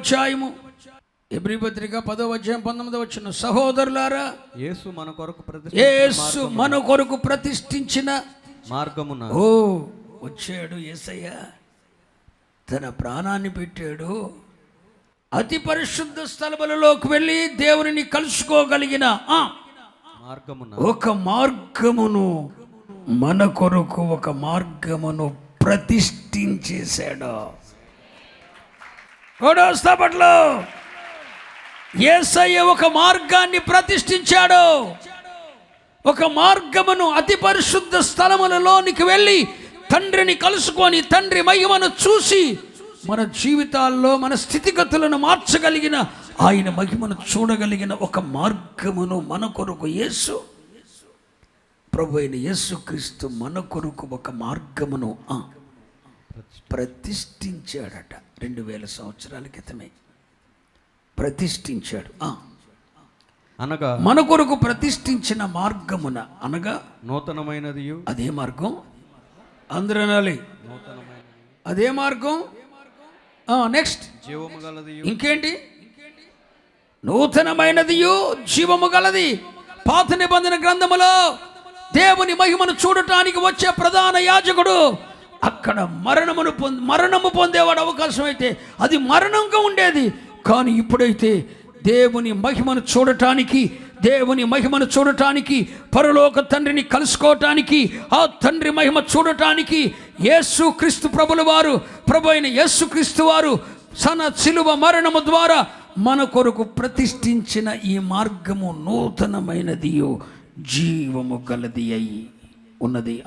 అధ్యాయము ఎబ్రి పత్రిక పదవ అధ్యాయం పంతొమ్మిదవ వచ్చిన సహోదరులారా యేసు మన కొరకు యేసు మన కొరకు ప్రతిష్ఠించిన మార్గమున ఓ వచ్చాడు యేసయ్య తన ప్రాణాన్ని పెట్టాడు. అతి పరిశుద్ధ స్థలములలోకి వెళ్ళి దేవునిని కలుసుకోగలిగిన మార్గమున ఒక మార్గమును మన కొరకు ఒక మార్గమును ప్రతిష్ఠించేశాడు. ఒకటో స్థాపట్లో ఒక మార్గాన్ని ప్రతిష్ఠించాడు. ఒక మార్గమును అతి పరిశుద్ధ స్థలములలోనికి వెళ్ళి తండ్రిని కలుసుకొని తండ్రి మహిమను చూసి మన జీవితాల్లో మన స్థితిగతులను మార్చగలిగిన ఆయన మహిమను చూడగలిగిన ఒక మార్గమును మన కొరకు యేసు. ప్రభు అయిన యేసుక్రీస్తు మన కొరకు ఒక మార్గమును ఆ, ప్రతిష్ఠించాడట రెండు వేల సంవత్సరాల క్రితమే. ప్రతిష్ఠించాడు. అనగా మన కొరకు ప్రతిష్ఠించిన మార్గమున అనగా నూతనమైనది అదే మార్గం. అందరూ అనాలి. అదే మార్గం. నెక్స్ట్ జీవము గలది ఇంకేంటి? నూతనమైనదియు జీవము గలది. పాత నిబంధన గ్రంథములో దేవుని మహిమను చూడటానికి వచ్చే ప్రధాన యాజకుడు అక్కడ మరణమును పొంది మరణము పొందేవాడు అవకాశం అయితే అది మరణంగా ఉండేది. కానీ ఇప్పుడైతే దేవుని మహిమను చూడటానికి దేవుని మహిమను చూడటానికి పరలోక తండ్రిని కలుసుకోవటానికి ఆ తండ్రి మహిమ చూడటానికి యేసు క్రీస్తు ప్రభుల వారు ప్రభు అయిన యేసు క్రీస్తు వారు సన సిలువ మరణము ద్వారా మన కొరకు ప్రతిష్ఠించిన ఈ మార్గము నూతనమైనదియో జీవము గలది అయ్యి ఉన్నది.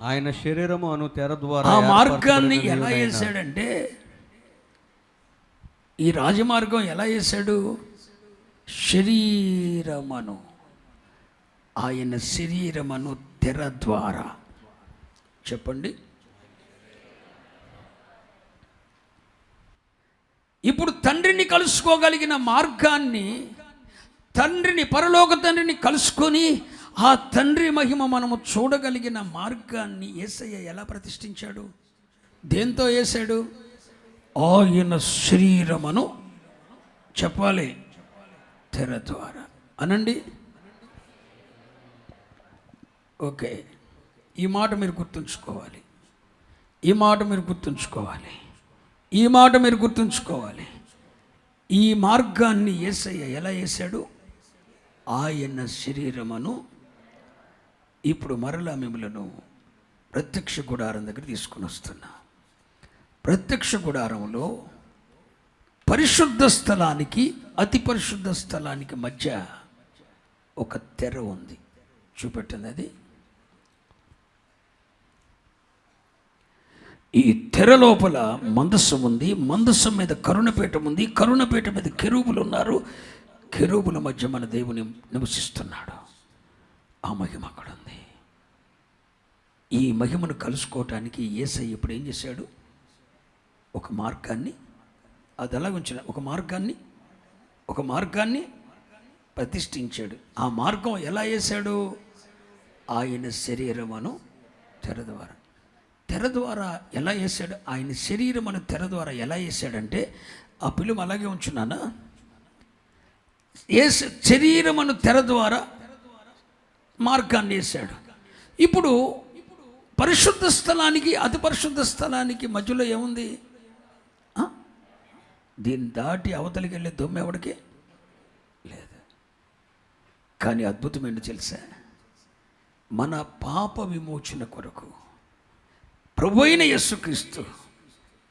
ఆయన శరీరము అను తెర ద్వారా ఆ మార్గాన్ని ఎలా వేశాడంటే ఈ రాజమార్గం ఎలా వేశాడు? శరీరమను ఆయన శరీరమను తెర ద్వారా. చెప్పండి. ఇప్పుడు తండ్రిని కలుసుకోగలిగిన మార్గాన్ని తండ్రిని పరలోక తండ్రిని కలుసుకొని ఆ తండ్రి మహిమ మనము చూడగలిగిన మార్గాన్ని ఏసయ్య ఎలా ప్రతిష్ఠించాడు? దేంతో వేశాడు ఆయన శరీరమును చెప్పాలి. తెర ద్వారా. అనండి? ఓకే. ఈ మాట మీరు గుర్తుంచుకోవాలి. ఈ మాట మీరు గుర్తుంచుకోవాలి. ఈ మాట మీరు గుర్తుంచుకోవాలి. ఈ మార్గాన్ని ఏసయ్య ఎలా వేశాడు ఆయన శరీరమును ఇప్పుడు మరలా మిమ్మలను ప్రత్యక్ష గుడారం దగ్గర తీసుకుని వస్తున్నా. ప్రత్యక్ష గుడారంలో పరిశుద్ధ స్థలానికి అతి పరిశుద్ధ స్థలానికి మధ్య ఒక తెర ఉంది. చూపెట్టండి అది ఈ తెర లోపల మందస్సు ఉంది. మందస్సు మీద కరుణపీఠం ఉంది. కరుణపీఠం మీద కెరూబులు ఉన్నారు. కెరూబుల మధ్య మన దేవుని నివసిస్తున్నాడు. ఆ మహిమ అక్కడ ఉంది. ఈ మహిమను కలుసుకోవటానికి ఏసై ఇప్పుడు ఏం చేశాడు? ఒక మార్గాన్ని అది ఎలా ఉంచిన? ఒక మార్గాన్ని ఒక మార్గాన్ని ప్రతిష్ఠించాడు. ఆ మార్గం ఎలా వేశాడు? ఆయన శరీరమును తెర ద్వారా తెర ద్వారా ఎలా వేసాడు ఆయన శరీరమును తెర ద్వారా ఎలా వేసాడంటే ఆ పిలువ అలాగే ఉంచున్నానా? ఏ శరీరమును తెర ద్వారా మార్గాన్ని వేశాడు. ఇప్పుడు పరిశుద్ధ స్థలానికి అతి పరిశుద్ధ స్థలానికి మధ్యలో ఏముంది? దీన్ని దాటి అవతలికి వెళ్ళే దొమ్మ ఎవడికి? లేదు. కానీ అద్భుతం ఏంటో తెలుసా? మన పాప విమోచన కొరకు ప్రభు అయిన యేసుక్రీస్తు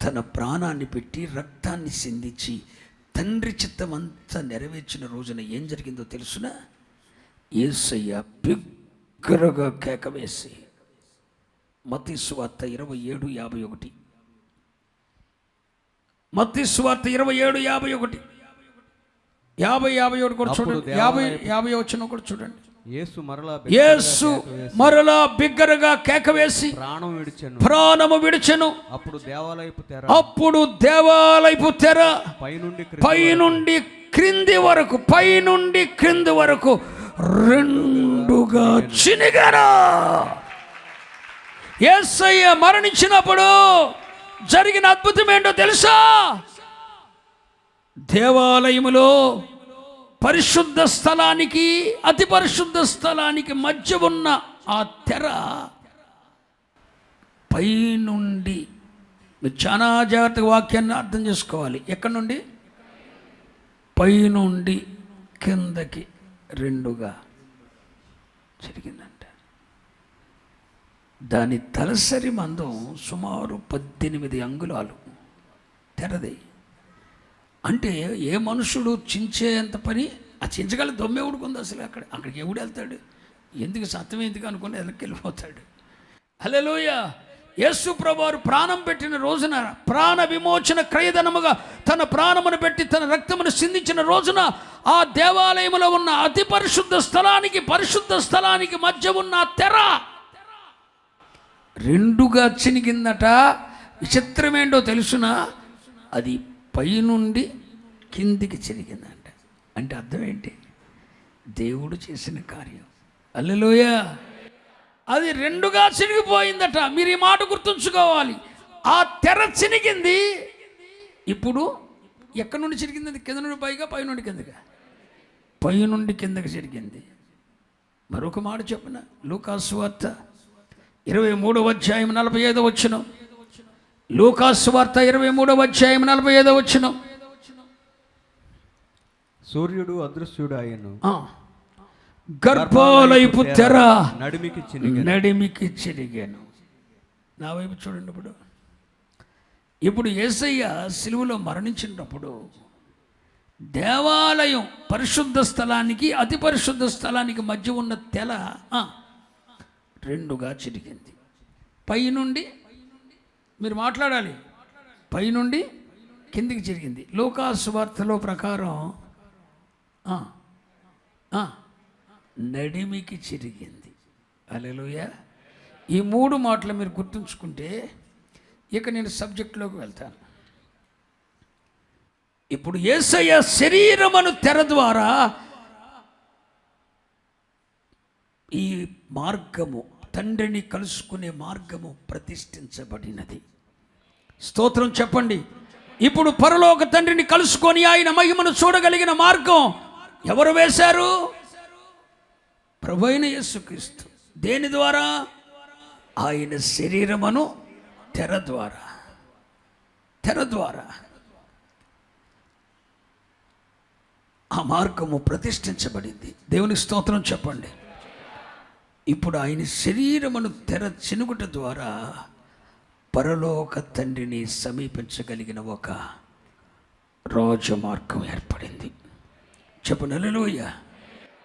తన ప్రాణాన్ని పెట్టి రక్తాన్ని సిందించి తండ్రి చిత్తమంతా నెరవేర్చిన రోజున ఏం జరిగిందో తెలుసునా? ఏసయ్య బిగ్గరగా కేక వేసి మతి స్వార్త ఇరవై ఏడు యాభై ఒకటి. మత్తి స్వార్త ఇరవై ఏడు యాభై ఒకటి. యాభై యాభై ఒకటి కూడా చూడండి. యాభై యాభై వచ్చిన కూడా చూడండి. యేసు మరలా యేసు మరలా బిగ్గరగా కేక వేసి ప్రాణం విడిచెను. ప్రాణము విడిచెను. అప్పుడు దేవాలయపు తెర. అప్పుడు దేవాలయపు తెర. పైనుండి పైనుండి క్రింది వరకు పైనుండి క్రింది వరకు రెండుగా చినిగారా. యేసయ్య మరణించినప్పుడు జరిగిన అద్భుతం ఏంటో తెలుసా? దేవాలయములో పరిశుద్ధ స్థలానికి అతి పరిశుద్ధ స్థలానికి మధ్య ఉన్న ఆ తెర పైనుండి. మీరు చాలా జాగ్రత్తగా వాక్యాన్ని అర్థం చేసుకోవాలి. ఎక్కడి నుండి? పైనుండి కిందకి. రెండుగా జరిగిందంట. దాని తలసరి మందం సుమారు పద్దెనిమిది అంగుళాలు తెరది. అంటే ఏ మనుషుడు చించేంత పని ఆ చించగల దొమ్మెవుడికి ఉంది అసలు అక్కడ. అక్కడికి ఎవడు వెళ్తాడు? ఎందుకు సత్యం ఎందుకు అనుకుని వెనక్కి వెళ్ళిపోతాడు? హలోయ యేసు ప్రభువారు ప్రాణం పెట్టిన రోజున ప్రాణ విమోచన క్రయధనముగా తన ప్రాణమును పెట్టి తన రక్తమును సిందించిన రోజున ఆ దేవాలయములో ఉన్న అతి పరిశుద్ధ స్థలానికి పరిశుద్ధ స్థలానికి మధ్య ఉన్న తెర రెండుగా చినిగిందట. విచిత్రమేంటో తెలుసునా అది పైనుండి కిందికి చిరిగిందంట అంటే అర్థం ఏంటి? దేవుడు చేసిన కార్యం. అల్లెలోయ అది రెండుగా చినిగిపోయిందట. మీరు ఈ మాట గుర్తుంచుకోవాలి. ఆ తెర చినిగింది. ఇప్పుడు ఎక్కడి నుండి చిరిగింది అది కింద నుండి పైగా పై నుండి కిందగా. పై నుండి కిందకి చిరిగింది మరొక మాట చెప్పిన? లూకాసు వార్త ఇరవై మూడవ అధ్యాయం నలభై ఐదో వచ్చిన లూకాసు వార్త ఇరవై మూడవ అధ్యాయం నలభై ఐదో వచ్చిన సూర్యుడు అదృశ్యుడు అయ్యను గర్భాలయపు తెర నడిమికి నడిమికి చిరిగాను నా వైపు చూడండి ఇప్పుడు. ఇప్పుడు యేసయ్య సిలువలో మరణించినప్పుడు దేవాలయం పరిశుద్ధ స్థలానికి అతి పరిశుద్ధ స్థలానికి మధ్య ఉన్న తెల రెండుగా చిరిగింది పైనుండి మీరు మాట్లాడాలి. పైనుండి కిందికి చిరిగింది లోకాసు వార్తలో ప్రకారం నడిమికి చిరిగింది. అలెలుయ ఈ మూడు మాటలు మీరు గుర్తుంచుకుంటే ఇక నేను సబ్జెక్టులోకి వెళ్తాను. ఇప్పుడు ఏసయ్య శరీరమును తెర ద్వారా ఈ మార్గము తండ్రిని కలుసుకునే మార్గము ప్రతిష్ఠించబడినది. స్తోత్రం చెప్పండి. ఇప్పుడు పరలోక తండ్రిని కలుసుకొని ఆయన మహిమను చూడగలిగిన మార్గం ఎవరు వేశారు? ప్రభు అయిన యేసుక్రీస్తు. దేని ద్వారా? ఆయన శరీరమును తెర ద్వారా. తెర ద్వారా. ఆ మార్గము ప్రతిష్ఠించబడింది. దేవుని స్తోత్రం చెప్పండి. ఇప్పుడు ఆయన శరీరమును తెర చినుగుట ద్వారా పరలోక తండ్రిని సమీపించగలిగిన ఒక రాజమార్గం ఏర్పడింది. చెప్పు నెలలోయ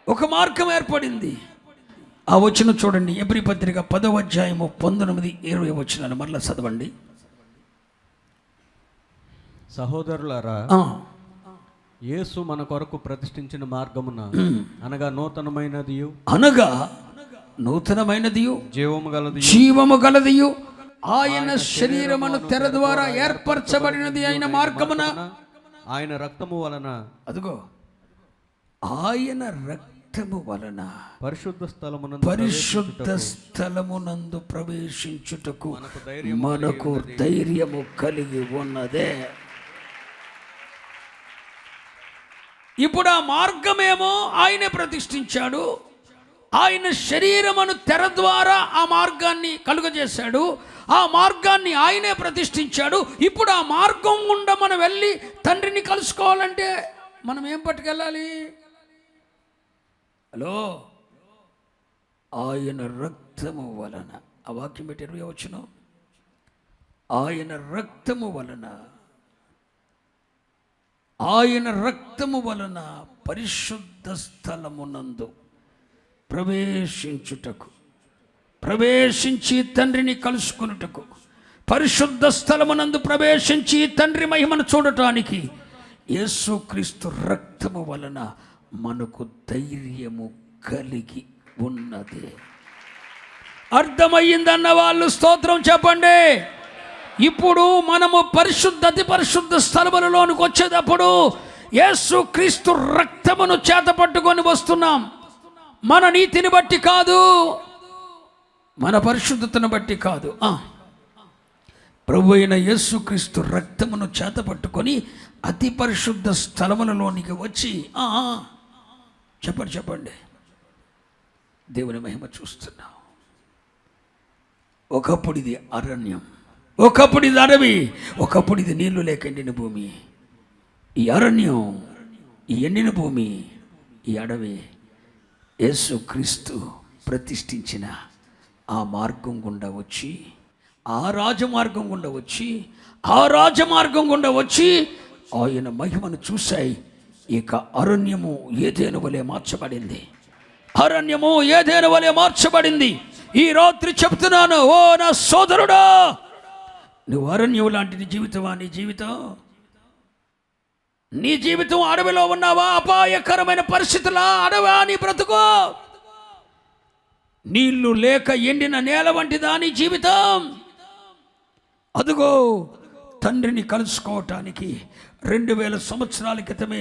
ఒక మార్గం ఏర్పడింది. ఆ వచ్చిన చూడండి. ఎబ్రి పత్రిక పదవ అధ్యాయము పంతొమ్మిది ఇరవై వచ్చినాను మరలా చదవండి. సహోదరులారా యేసు మన కొరకు ప్రతిష్ఠించిన మార్గమున అనగా నూతనమైనది అనగా నూతనమైనదియు జీవము గలది జీవము గలదియు ఆయన శరీరమును తెర ద్వారా ఏర్పరచబడినది అయిన మార్గమున ఆయన రక్తము వలన అదిగో ఆయన రక్తము వలన పరిశుద్ధ స్థలమున పరిశుద్ధ స్థలమునందు ప్రవేశించుటకు మనకు ధైర్యము కలిగి ఉన్నదే. ఇప్పుడు ఆ మార్గమేమో ఆయనే ప్రతిష్ఠించాడు. ఆయన శరీరమును తెర ద్వారా ఆ మార్గాన్ని కలుగజేశాడు. ఆ మార్గాన్ని ఆయనే ప్రతిష్ఠించాడు. ఇప్పుడు ఆ మార్గం గుండా మనం వెళ్ళి తండ్రిని కలుసుకోవాలంటే మనం ఏం పట్టుకెళ్ళాలి? హలో? ఆయన రక్తము వలన. ఆ వాక్యం పెట్టి ఇరవై వచ్చును. ఆయన రక్తము వలన. ఆయన రక్తము వలన పరిశుద్ధ స్థలమునందు ప్రవేశించుటకు ప్రవేశించి తండ్రిని కలుసుకున్నటకు పరిశుద్ధ స్థలమునందు ప్రవేశించి తండ్రి మహిమను చూడటానికి యేసుక్రీస్తు రక్తము వలన మనకు ధైర్యము కలిగి ఉన్నది. అర్థమయ్యిందన్న వాళ్ళు స్తోత్రం చెప్పండి. ఇప్పుడు మనము పరిశుద్ధ అతి పరిశుద్ధ స్థలములలోనికి వచ్చేటప్పుడు యేసు క్రీస్తు రక్తమును చేత పట్టుకొని వస్తున్నాం. మన నీతిని బట్టి కాదు. మన పరిశుద్ధతను బట్టి కాదు. ఆ. ప్రభు అయిన యేసుక్రీస్తు రక్తమును చేత పట్టుకొని అతి పరిశుద్ధ స్థలములలోనికి వచ్చి ఆ, చెప్పండి చెప్పండి. దేవుని మహిమ చూస్తున్నాం. ఒకప్పుడు ఇది అరణ్యం ఒకప్పుడు ఇది అడవి ఒకప్పుడు ఇది నీళ్ళు లేక ఎండిన భూమి. ఈ అరణ్యం ఈ ఎండిన భూమి ఈ అడవి యేసు క్రీస్తు ప్రతిష్ఠించిన ఆ మార్గం గుండా వచ్చి ఆ రాజమార్గం గుండా వచ్చి ఆ రాజమార్గం గుండా వచ్చి ఆయన మహిమను చూశాయి. ఇక అరణ్యము ఏదేను వలె మార్చబడింది. అరణ్యము ఏదేను వలె మార్చబడింది. ఈ రాత్రి చెప్తున్నాను ఓ నా సోదరుడా! నువ్వు అరణ్యం లాంటిది జీవితమా నీ జీవితం? నీ జీవితం అడవిలో ఉన్నావా? అపాయకరమైన పరిస్థితుల? అడవా నీ బ్రతుకు? నీళ్ళు లేక ఎండిన నేల వంటిదా నీ జీవితం? అదుగో తండ్రిని కలుసుకోవటానికి రెండు వేల సంవత్సరాల క్రితమే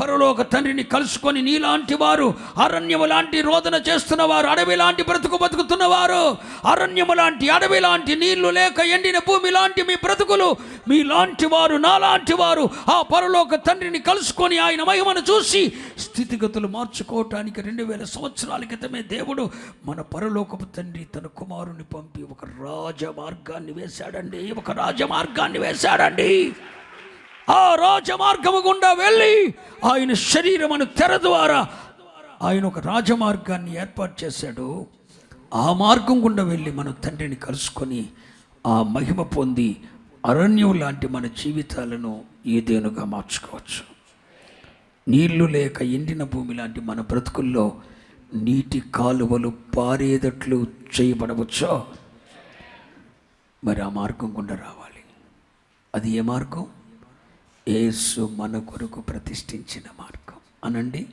పరలోక తండ్రిని కలుసుకొని నీలాంటి వారు అరణ్యము లాంటి రోదన చేస్తున్న వారు అడవి లాంటి బ్రతుకు బతుకుతున్నవారు అరణ్యము లాంటి అడవి లాంటి నీళ్ళు లేక ఎండిన భూమి లాంటి మీ బ్రతుకులు మీలాంటి వారు నాలాంటి వారు ఆ పరలోక తండ్రిని కలుసుకొని ఆయన మహిమను చూసి స్థితిగతులు మార్చుకోవటానికి రెండు వేల సంవత్సరాల క్రితమే దేవుడు మన పరలోకపు తండ్రి తన కుమారుని పంపి ఒక రాజ మార్గాన్ని వేశాడండి ఒక రాజమార్గాన్ని వేశాడండి. ఆ రాజమార్గము గుండా వెళ్ళి ఆయన శరీరమును తెర ద్వారా ఆయన ఒక రాజమార్గాన్ని ఏర్పాటు చేశాడు. ఆ మార్గం గుండా వెళ్ళి మన తండ్రిని కలుసుకొని ఆ మహిమ పొంది అరణ్యం లాంటి మన జీవితాలను ఏదేనుగా మార్చుకోవచ్చు. నీళ్ళు లేక ఎండిన భూమి లాంటి మన బ్రతుకుల్లో నీటి కాలువలు పారేదట్లు చేయబడవచ్చో? మరి ఆ మార్గం గుండా రావాలి. అది ఏ మార్గం? యేసు మన కొరకు ప్రతిష్ఠించిన మార్గం. అనండి?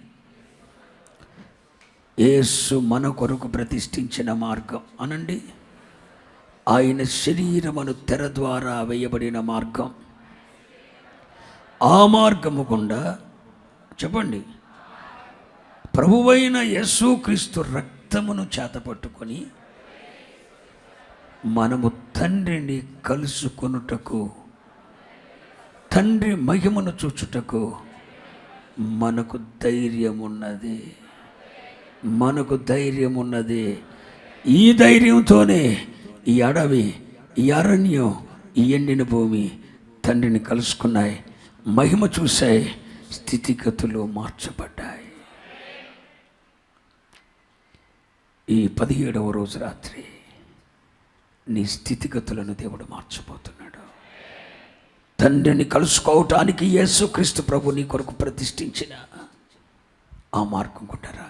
యేసు మన కొరకు ప్రతిష్ఠించిన మార్గం. అనండి? ఆయన శరీరమును తెర ద్వారా వేయబడిన మార్గం. ఆ మార్గము గుండా చెప్పండి. ప్రభువైన యేసుక్రీస్తు రక్తమును చేతపట్టుకొని మనము తండ్రిని కలుసుకొనుటకు తండ్రి మహిమను చూచుటకు మనకు ధైర్యం ఉన్నది మనకు ధైర్యం ఉన్నది ఈ ధైర్యంతోనే ఈ అడవి ఈ అరణ్యం ఈ ఎండిన భూమి తండ్రిని కలుసుకున్నాయి. మహిమ చూశాయి. స్థితిగతులు మార్చబడ్డాయి. ఈ పదిహేడవ రోజు రాత్రి నీ స్థితిగతులను దేవుడు మార్చబోతున్నాడు. తండ్రిని కలుసుకోవటానికి యేసుక్రీస్తు ప్రభు నీ కొరకు ప్రతిష్ఠించిన ఆ మార్గం కొంటారా